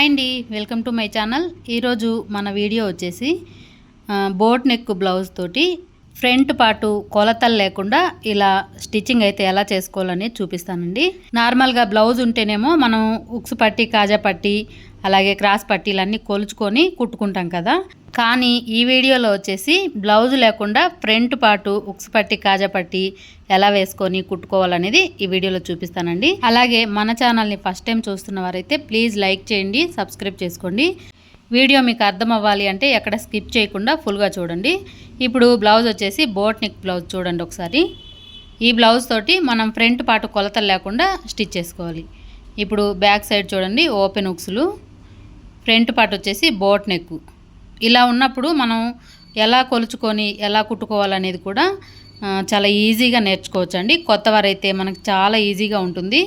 Hi అండి welcome to my channel. ఈరోజు మన వీడియో వచ్చేసి బోట్ నెక్ బ్లౌజ్ తోటి ఫ్రంట్ పాటు కొలతలు లేకుండా ఇలా స్టిచ్చింగ్ అయితే ఎలా చేసుకోవాలని చూపిస్తానండి. నార్మల్గా బ్లౌజ్ ఉంటేనేమో మనం ఉక్స్ పట్టి కాజా పట్టి అలాగే క్రాస్ పట్టీలన్నీ కొలుచుకొని కుట్టుకుంటాం కదా. కానీ ఈ వీడియోలో వచ్చేసి బ్లౌజ్ లేకుండా ఫ్రంట్ పాటు ఉక్స్ పట్టి కాజా పట్టి ఎలా వేసుకొని కుట్టుకోవాలనేది ఈ వీడియోలో చూపిస్తానండి. అలాగే మన ఛానల్ని ఫస్ట్ టైం చూస్తున్న వారైతే ప్లీజ్ లైక్ చేయండి సబ్స్క్రైబ్ చేసుకోండి. వీడియో మీకు అర్థం అవ్వాలి అంటే ఎక్కడ స్కిప్ చేయకుండా ఫుల్గా చూడండి. ఇప్పుడు బ్లౌజ్ వచ్చేసి బోట్ నెక్ బ్లౌజ్ చూడండి ఒకసారి. ఈ బ్లౌజ్ తోటి మనం ఫ్రంట్ పాటు కొలతలు లేకుండా స్టిచ్ చేసుకోవాలి. ఇప్పుడు బ్యాక్ సైడ్ చూడండి ఓపెన్ ఉక్స్లు ఫ్రంట్ పార్ట్ వచ్చేసి బోట్ నెక్ ఇలా ఉన్నప్పుడు మనం ఎలా కొలుచుకొని ఎలా కుట్టుకోవాలనేది కూడా చాలా ఈజీగా నేర్చుకోవచ్చు అండి కొత్త వారైతే మనకు చాలా ఈజీగా ఉంటుంది.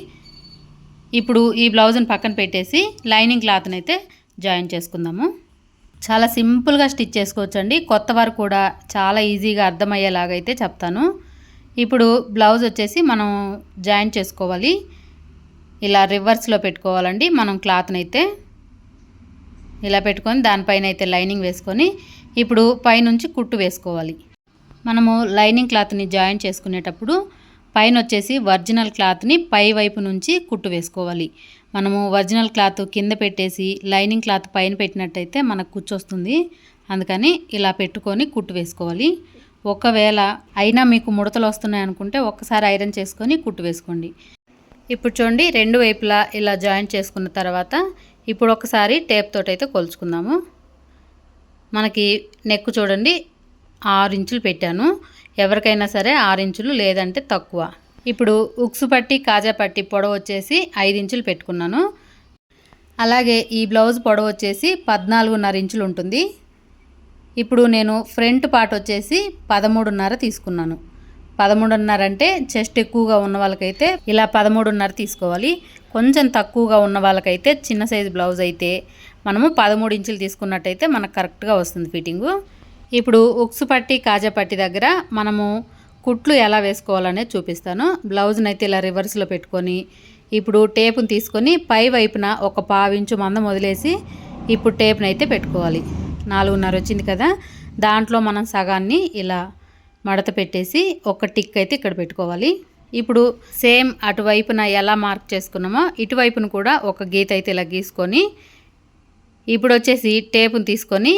ఇప్పుడు ఈ బ్లౌజ్ని పక్కన పెట్టేసి లైనింగ్ క్లాత్ని అయితే జాయిన్ చేసుకుందాము. చాలా సింపుల్గా స్టిచ్ చేసుకోవచ్చు అండి కొత్త వారు కూడా చాలా ఈజీగా అర్థమయ్యేలాగా అయితే చెప్తాను. ఇప్పుడు బ్లౌజ్ వచ్చేసి మనం జాయిన్ చేసుకోవాలి. ఇలా రివర్స్లో పెట్టుకోవాలండి. మనం క్లాత్ని అయితే ఇలా పెట్టుకొని దానిపైన అయితే లైనింగ్ వేసుకొని ఇప్పుడు పైనుంచి కుట్టు వేసుకోవాలి. మనము లైనింగ్ క్లాత్ని జాయిన్ చేసుకునేటప్పుడు పైన వచ్చేసి ఒరిజినల్ క్లాత్ని పై వైపు నుంచి కుట్టు వేసుకోవాలి. మనము ఒరిజినల్ క్లాత్ కింద పెట్టేసి లైనింగ్ క్లాత్ పైన పెట్టినట్టయితే మనకు కుచ్చొస్తుంది. అందుకని ఇలా పెట్టుకొని కుట్టు వేసుకోవాలి. ఒకవేళ అయినా మీకు ముడతలు వస్తున్నాయి అనుకుంటే ఒక్కసారి ఐరన్ చేసుకొని కుట్టు వేసుకోండి. ఇప్పుడు చూడండి రెండు వైపులా ఇలా జాయిన్ చేసుకున్న తర్వాత ఇప్పుడు ఒకసారి టేప్ తోటి అయితే కొలుచుకుందాము. మనకి నెక్ చూడండి ఆరు ఇంచులు పెట్టాను. ఎవరికైనా సరే ఆరు ఇంచులు లేదంటే తక్కువ. ఇప్పుడు ఉక్సు పట్టి కాజా పట్టి పొడవు వచ్చేసి ఐదు ఇంచులు పెట్టుకున్నాను. అలాగే ఈ బ్లౌజ్ పొడవు వచ్చేసి పద్నాలుగున్నర ఇంచులు ఉంటుంది. ఇప్పుడు నేను ఫ్రంట్ పార్ట్ వచ్చేసి పదమూడున్నర తీసుకున్నాను. పదమూడున్నర అంటే చెస్ట్ ఎక్కువగా ఉన్న వాళ్ళకైతే ఇలా పదమూడున్నర తీసుకోవాలి. కొంచెం తక్కువగా ఉన్న వాళ్ళకైతే చిన్న సైజు బ్లౌజ్ అయితే మనము పదమూడు ఇంచులు తీసుకున్నట్టయితే మనకు కరెక్ట్గా వస్తుంది ఫిట్టింగు. ఇప్పుడు ఉక్స్ పట్టి కాజా పట్టి దగ్గర మనము కుట్లు ఎలా వేసుకోవాలనేది చూపిస్తాను. బ్లౌజ్ని అయితే ఇలా రివర్స్లో పెట్టుకొని ఇప్పుడు టేపుని తీసుకొని పై వైపున ఒక పావించు మందం వదిలేసి ఇప్పుడు టేప్ని అయితే పెట్టుకోవాలి. నాలుగున్నర వచ్చింది కదా దాంట్లో మనం సగాన్ని ఇలా మడత పెట్టేసి ఒక టిక్ అయితే ఇక్కడ పెట్టుకోవాలి. ఇప్పుడు సేమ్ అటువైపున ఎలా మార్క్ చేసుకున్నామో ఇటువైపున కూడా ఒక గీత అయితే ఇలా గీసుకొని ఇప్పుడు వచ్చేసి టేపుని తీసుకొని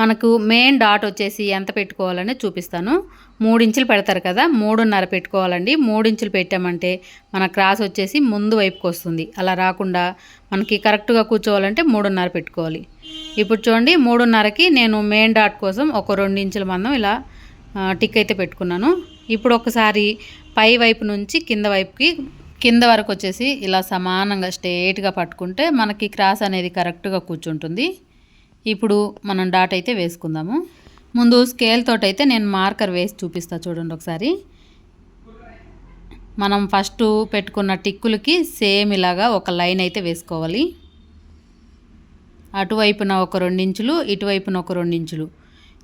మనకు మెయిన్ డాట్ వచ్చేసి ఎంత పెట్టుకోవాలని చూపిస్తాను. మూడు ఇంచులు పెడతారు కదా మూడున్నర పెట్టుకోవాలండి. మూడు ఇంచులు పెట్టామంటే మన క్రాస్ వచ్చేసి ముందు వైపుకి వస్తుంది. అలా రాకుండా మనకి కరెక్ట్గా కూర్చోవాలంటే మూడున్నర పెట్టుకోవాలి. ఇప్పుడు చూడండి మూడున్నరకి నేను మెయిన్ డాట్ కోసం ఒక రెండు ఇంచుల మందం ఇలా టిక్ అయితే పెట్టుకున్నాను. ఇప్పుడు ఒకసారి పై వైపు నుంచి కింద వైపుకి కింద వరకు వచ్చేసి ఇలా సమానంగా స్ట్రేట్గా పట్టుకుంటే మనకి క్రాస్ అనేది కరెక్ట్గా కూర్చుంటుంది. ఇప్పుడు మనం డాట్ అయితే వేసుకుందాము. ముందు స్కేల్ తోటైతే అయితే నేను మార్కర్ వేసి చూపిస్తా చూడండి ఒకసారి. మనం ఫస్ట్ పెట్టుకున్న టిక్కులకి సేమ్ ఇలాగా ఒక లైన్ అయితే వేసుకోవాలి. అటువైపున ఒక రెండించులు ఇటువైపున ఒక రెండించులు.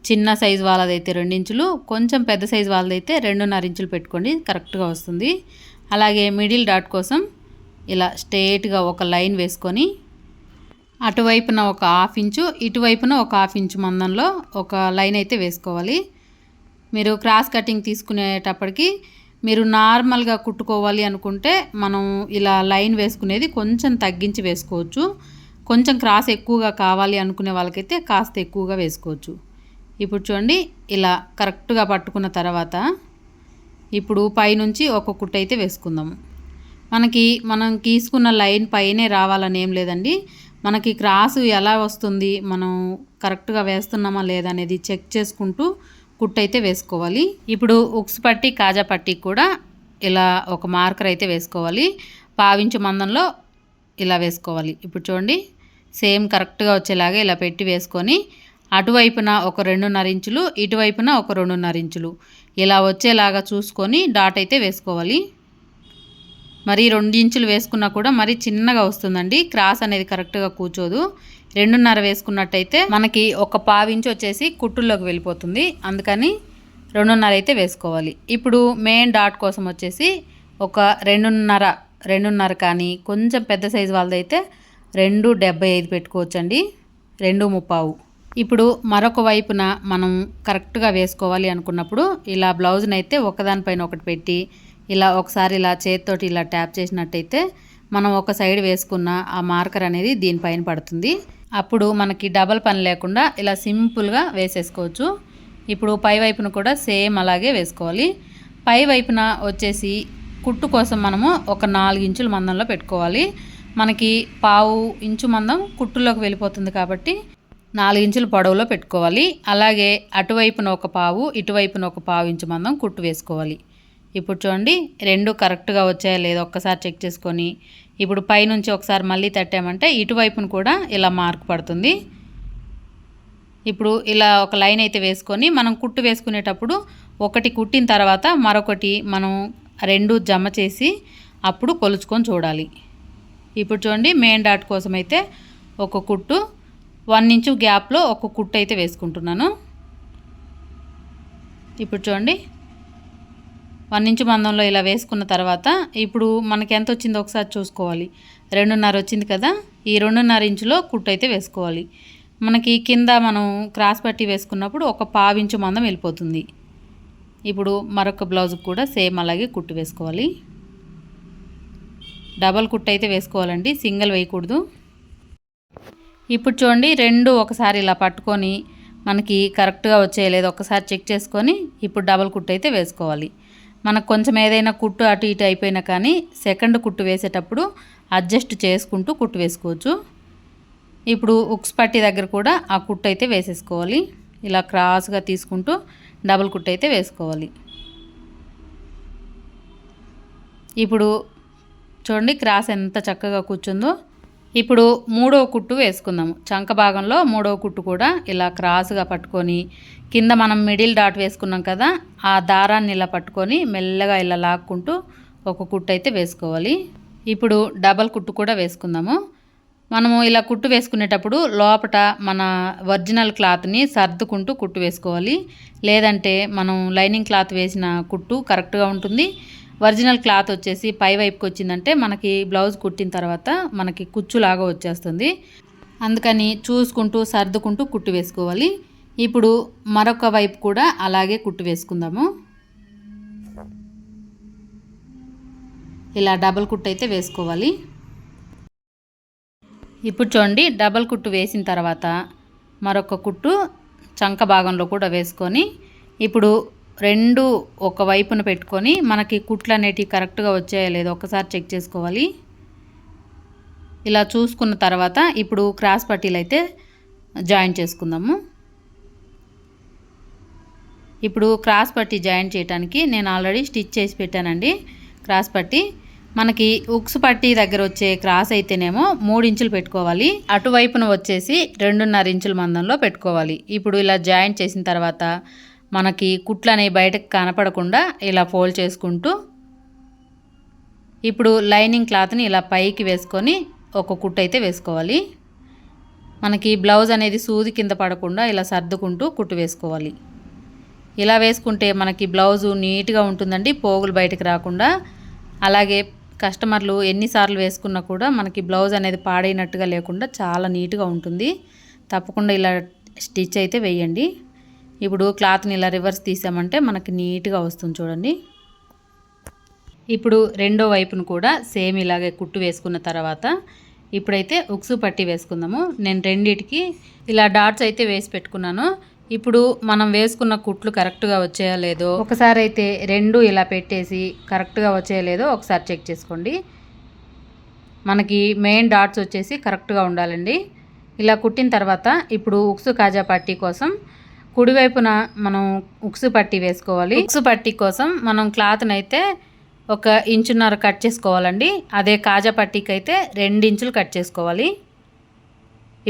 చిన్న సైజు వాళ్ళదైతే రెండించులు కొంచెం పెద్ద సైజు వాళ్ళదైతే రెండున్నర ఇంచులు పెట్టుకోండి కరెక్ట్గా వస్తుంది. అలాగే మిడిల్ డాట్ కోసం ఇలా స్ట్రేట్గా ఒక లైన్ వేసుకొని అటువైపున ఒక హాఫ్ ఇంచు ఇటువైపున ఒక హాఫ్ ఇంచు మందంలో ఒక లైన్ అయితే వేసుకోవాలి. మీరు క్రాస్ కటింగ్ తీసుకునేటప్పటికి మీరు నార్మల్గా కుట్టుకోవాలి అనుకుంటే మనం ఇలా లైన్ వేసుకునేది కొంచెం తగ్గించి వేసుకోవచ్చు. కొంచెం క్రాస్ ఎక్కువగా కావాలి అనుకునే వాళ్ళకైతే కాస్త ఎక్కువగా వేసుకోవచ్చు. ఇప్పుడు చూడండి ఇలా కరెక్ట్గా పట్టుకున్న తర్వాత ఇప్పుడు పైనుంచి ఒక కుట్టు అయితే వేసుకుందాము మనకి మనం గీసుకున్న లైన్ పైనే రావాలని ఏం లేదండి. మనకి క్రాసు ఎలా వస్తుంది మనం కరెక్ట్గా వేస్తున్నామా లేదా అనేది చెక్ చేసుకుంటూ కుట్టు అయితే వేసుకోవాలి. ఇప్పుడు ఉక్స్ పట్టి కాజా పట్టి కూడా ఇలా ఒక మార్కర్ అయితే వేసుకోవాలి. పావించు మందంలో ఇలా వేసుకోవాలి. ఇప్పుడు చూడండి సేమ్ కరెక్ట్గా వచ్చేలాగా ఇలా పెట్టి వేసుకొని అటువైపున ఒక రెండున్నర ఇంచులు ఇటువైపున ఒక రెండున్నర ఇంచులు ఇలా వచ్చేలాగా చూసుకొని డాట్ అయితే వేసుకోవాలి. మరి రెండు ఇంచులు వేసుకున్నా కూడా మరి చిన్నగా వస్తుందండి. క్రాస్ అనేది కరెక్ట్గా కూర్చోదు. రెండున్నర వేసుకున్నట్టయితే మనకి ఒక పావించు వచ్చేసి కుట్టుల్లోకి వెళ్ళిపోతుంది. అందుకని రెండున్నర అయితే వేసుకోవాలి. ఇప్పుడు మెయిన్ డాట్ కోసం వచ్చేసి ఒక రెండున్నర రెండున్నర కానీ కొంచెం పెద్ద సైజు వాళ్ళదైతే రెండు డెబ్బై ఐదు పెట్టుకోవచ్చండి. రెండు ముప్పావు. ఇప్పుడు మరొక వైపున మనం కరెక్ట్గా వేసుకోవాలి అనుకున్నప్పుడు ఇలా బ్లౌజ్ని అయితే ఒకదానిపైన ఒకటి పెట్టి ఇలా ఒకసారి ఇలా చేతితోటి ఇలా ట్యాప్ చేసినట్టయితే మనం ఒక సైడ్ వేసుకున్న ఆ మార్కర్ అనేది దీనిపైన పడుతుంది. అప్పుడు మనకి డబల్ పని లేకుండా ఇలా సింపుల్గా వేసేసుకోవచ్చు. ఇప్పుడు పై వైపున కూడా సేమ్ అలాగే వేసుకోవాలి. పై వైపున వచ్చేసి కుట్టు కోసం మనము ఒక నాలుగు ఇంచుల మందంలో పెట్టుకోవాలి. మనకి పావు ఇంచు మందం కుట్టులోకి వెళ్ళిపోతుంది కాబట్టి నాలుగు ఇంచుల పొడవులో పెట్టుకోవాలి. అలాగే అటువైపున ఒక పావు ఇటువైపున ఒక పావు ఇంచు మందం కుట్టు వేసుకోవాలి. ఇప్పుడు చూడండి రెండు కరెక్ట్గా వచ్చాయో లేదో ఒక్కసారి చెక్ చేసుకొని ఇప్పుడు పైనుంచి ఒకసారి మళ్ళీ తట్టామంటే ఇటువైపున కూడా ఇలా మార్క్ పడుతుంది. ఇప్పుడు ఇలా ఒక లైన్ అయితే వేసుకొని మనం కుట్టు వేసుకునేటప్పుడు ఒకటి కుట్టిన తర్వాత మరొకటి మనం రెండు జమ చేసి అప్పుడు కొలుచుకొని చూడాలి. ఇప్పుడు చూడండి మెయిన్ డాట్ కోసం అయితే ఒక కుట్టు వన్ ఇంచు గ్యాప్లో ఒక కుట్టు అయితే వేసుకుంటున్నాను. ఇప్పుడు చూడండి వన్ ఇంచు మందంలో ఇలా వేసుకున్న తర్వాత ఇప్పుడు మనకి ఎంత వచ్చిందో ఒకసారి చూసుకోవాలి. రెండున్నర వచ్చింది కదా? ఈ రెండున్నర ఇంచులో కుట్టు అయితే వేసుకోవాలి. మనకి కింద మనం క్రాస్ పట్టి వేసుకున్నప్పుడు ఒక పావించు మందం వెళ్ళిపోతుంది. ఇప్పుడు మరొక బ్లౌజ్కి కూడా సేమ్ అలాగే కుట్టు వేసుకోవాలి. డబల్ కుట్టు అయితే వేసుకోవాలండి. సింగిల్ వేయకూడదు. ఇప్పుడు చూడండి రెండు ఒకసారి ఇలా పట్టుకొని మనకి కరెక్ట్గా వచ్చేయలేదు ఒకసారి చెక్ చేసుకొని ఇప్పుడు డబల్ కుట్టు అయితే వేసుకోవాలి. మనకు కొంచెం ఏదైనా కుట్టు అటు ఇటు అయిపోయినా కానీ సెకండ్ కుట్టు వేసేటప్పుడు అడ్జస్ట్ చేసుకుంటూ కుట్టు వేసుకోవచ్చు. ఇప్పుడు ఉక్స్ పట్టి దగ్గర కూడా ఆ కుట్టు అయితే వేసేసుకోవాలి. ఇలా క్రాస్గా తీసుకుంటూ డబుల్ కుట్టు అయితే వేసుకోవాలి. ఇప్పుడు చూడండి క్రాస్ ఎంత చక్కగా కూర్చుందో. ఇప్పుడు మూడవ కుట్టు వేసుకుందాము. చంక భాగంలో మూడవ కుట్టు కూడా ఇలా క్రాస్గా పట్టుకొని కింద మనం మిడిల్ డాట్ వేసుకున్నాం కదా ఆ దారాన్ని ఇలా పట్టుకొని మెల్లగా ఇలా లాక్కుంటూ ఒక కుట్టు అయితే వేసుకోవాలి. ఇప్పుడు డబల్ కుట్టు కూడా వేసుకుందాము. మనము ఇలా కుట్టు వేసుకునేటప్పుడు లోపట మన ఒరిజినల్ క్లాత్ని సర్దుకుంటూ కుట్టు వేసుకోవాలి. లేదంటే మనం లైనింగ్ క్లాత్ వేసిన కుట్టు కరెక్ట్గా ఉంటుంది. ఒరిజినల్ క్లాత్ వచ్చేసి పై వైపుకి వచ్చిందంటే మనకి బ్లౌజ్ కుట్టిన తర్వాత మనకి కుచ్చులాగా వచ్చేస్తుంది. అందుకని చూసుకుంటూ సర్దుకుంటూ కుట్టు వేసుకోవాలి. ఇప్పుడు మరొక వైపు కూడా అలాగే కుట్టు వేసుకుందాము. ఇలా డబల్ కుట్టు అయితే వేసుకోవాలి. ఇప్పుడు చూడండి డబల్ కుట్టు వేసిన తర్వాత మరొక కుట్టు చంక భాగంలో కూడా వేసుకొని ఇప్పుడు రెండు ఒక వైపున పెట్టుకొని మనకి కుట్లు అనేటివి కరెక్ట్గా వచ్చాయో లేదో ఒకసారి చెక్ చేసుకోవాలి. ఇలా చూసుకున్న తర్వాత ఇప్పుడు క్రాస్ పట్టీలు అయితే జాయిన్ చేసుకుందాము. ఇప్పుడు క్రాస్ పట్టీ జాయిన్ చేయడానికి నేను ఆల్రెడీ స్టిచ్ చేసి పెట్టానండి క్రాస్ పట్టీ. మనకి ఉక్స్ పట్టీ దగ్గర వచ్చే క్రాస్ అయితేనేమో మూడు ఇంచులు పెట్టుకోవాలి. అటువైపున వచ్చేసి రెండున్నర ఇంచుల మందంలో పెట్టుకోవాలి. ఇప్పుడు ఇలా జాయింట్ చేసిన తర్వాత మనకి కుట్లు అనేవి బయటకు కనపడకుండా ఇలా ఫోల్డ్ చేసుకుంటూ ఇప్పుడు లైనింగ్ క్లాత్ని ఇలా పైకి వేసుకొని ఒక కుట్టు అయితే వేసుకోవాలి. మనకి బ్లౌజ్ అనేది సూది కింద పడకుండా ఇలా సర్దుకుంటూ కుట్టు వేసుకోవాలి. ఇలా వేసుకుంటే మనకి బ్లౌజు నీట్గా ఉంటుందండి పోగులు బయటకు రాకుండా. అలాగే కస్టమర్లు ఎన్నిసార్లు వేసుకున్నా కూడా మనకి బ్లౌజ్ అనేది పాడైనట్టుగా లేకుండా చాలా నీట్గా ఉంటుంది. తప్పకుండా ఇలా స్టిచ్ అయితే వేయండి. ఇప్పుడు క్లాత్ని ఇలా రివర్స్ తీసామంటే మనకి నీట్గా వస్తుంది చూడండి. ఇప్పుడు రెండో వైపును కూడా సేమ్ ఇలాగే కుట్టు వేసుకున్న తర్వాత ఇప్పుడైతే ఉక్సు పట్టి వేసుకుందాము. నేను రెండిటికి ఇలా డాట్స్ అయితే వేసి పెట్టుకున్నాను. ఇప్పుడు మనం వేసుకున్న కుట్లు కరెక్ట్గా వచ్చాయో లేదో ఒకసారి అయితే రెండు ఇలా పెట్టేసి కరెక్ట్గా వచ్చాయో లేదో ఒకసారి చెక్ చేసుకోండి. మనకి మెయిన్ డాట్స్ వచ్చేసి కరెక్ట్గా ఉండాలండి. ఇలా కుట్టిన తర్వాత ఇప్పుడు ఉక్సు కాజా పట్టీ కోసం కుడివైపున మనం ఉక్సు పట్టీ వేసుకోవాలి. ఉక్సు పట్టీ కోసం మనం క్లాత్ని అయితే ఒక ఇంచున్నర కట్ చేసుకోవాలండి. అదే కాజా పట్టీకి అయితే రెండు ఇంచులు కట్ చేసుకోవాలి.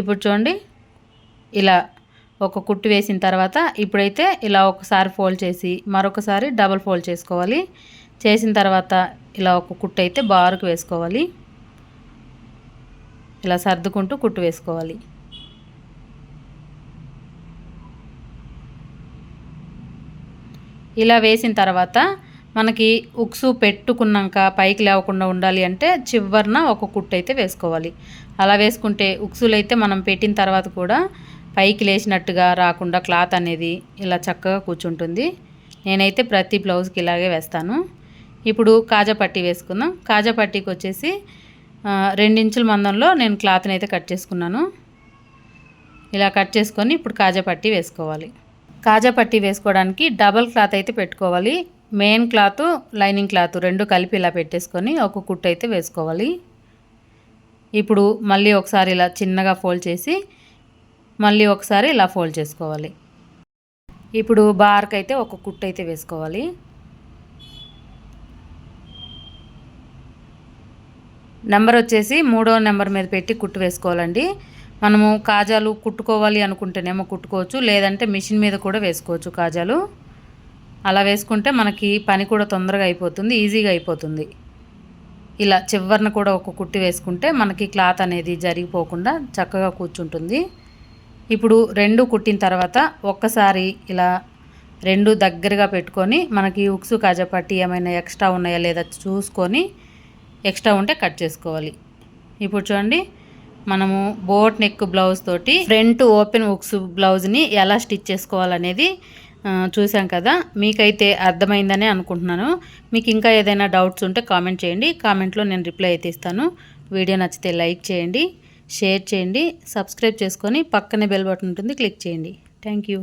ఇప్పుడు చూడండి. ఇలా ఒక కుట్టు వేసిన తర్వాత ఇప్పుడైతే ఇలా ఒకసారి ఫోల్డ్ చేసి మరొకసారి డబల్ ఫోల్డ్ చేసుకోవాలి. చేసిన తర్వాత ఇలా ఒక కుట్టు అయితే బారుకు వేసుకోవాలి. ఇలా సర్దుకుంటూ కుట్టు వేసుకోవాలి. ఇలా వేసిన తర్వాత మనకి ఉక్సు పెట్టుకున్నాక పైకి లేవకుండా ఉండాలి అంటే చివరిన ఒక కుట్టు అయితే వేసుకోవాలి. అలా వేసుకుంటే ఉక్సులు అయితే మనం పెట్టిన తర్వాత కూడా పైకి లేచినట్టుగా రాకుండా క్లాత్ అనేది ఇలా చక్కగా కూర్చుంటుంది. నేనైతే ప్రతి బ్లౌజ్కి ఇలాగే వేస్తాను. ఇప్పుడు కాజా పట్టీ వేసుకుందాం. కాజా పట్టీకి వచ్చేసి రెండించుల మందంలో నేను క్లాత్ని అయితే కట్ చేసుకున్నాను. ఇలా కట్ చేసుకొని ఇప్పుడు కాజా పట్టీ వేసుకోవాలి. కాజా పట్టీ వేసుకోవడానికి డబల్ క్లాత్ అయితే పెట్టుకోవాలి. మెయిన్ క్లాత్ లైనింగ్ క్లాత్ రెండు కలిపి ఇలా పెట్టేసుకొని ఒక కుట్టు అయితే వేసుకోవాలి. ఇప్పుడు మళ్ళీ ఒకసారి ఇలా చిన్నగా ఫోల్డ్ చేసి మళ్ళీ ఒకసారి ఇలా ఫోల్డ్ చేసుకోవాలి. ఇప్పుడు బార్క్ అయితే ఒక కుట్టు అయితే వేసుకోవాలి. నెంబర్ వచ్చేసి మూడో నెంబర్ మీద పెట్టి కుట్టు వేసుకోవాలండి. మనము కాజాలు కుట్టుకోవాలి అనుకుంటేనేమో కుట్టుకోవచ్చు లేదంటే మిషన్ మీద కూడా వేసుకోవచ్చు కాజాలు. అలా వేసుకుంటే మనకి పని కూడా తొందరగా అయిపోతుంది ఈజీగా అయిపోతుంది. ఇలా చివరిన కూడా ఒక కుట్టి వేసుకుంటే మనకి క్లాత్ అనేది జరిగిపోకుండా చక్కగా కూర్చుంటుంది. ఇప్పుడు రెండు కుట్టిన తర్వాత ఒక్కసారి ఇలా రెండు దగ్గరగా పెట్టుకొని మనకి ఉక్సు కాజా పట్టి ఏమైనా ఎక్స్ట్రా ఉన్నాయా లేదా చూసుకొని ఎక్స్ట్రా ఉంటే కట్ చేసుకోవాలి. ఇప్పుడు చూడండి మనము బోట్ నెక్ బ్లౌజ్ తోటి ఫ్రంట్ ఓపెన్ ఉక్స్ బ్లౌజ్ని ఎలా స్టిచ్ చేసుకోవాలనేది చూసాం కదా. మీకైతే అర్థమైందనే అనుకుంటున్నాను. మీకు ఇంకా ఏదైనా డౌట్స్ ఉంటే కామెంట్ చేయండి. కామెంట్లో నేను రిప్లై అయితే ఇస్తాను. వీడియో నచ్చితే లైక్ చేయండి షేర్ చేయండి సబ్స్క్రైబ్ చేసుకొని పక్కనే బెల్ బటన్ ఉంటుంది క్లిక్ చేయండి. Thank you.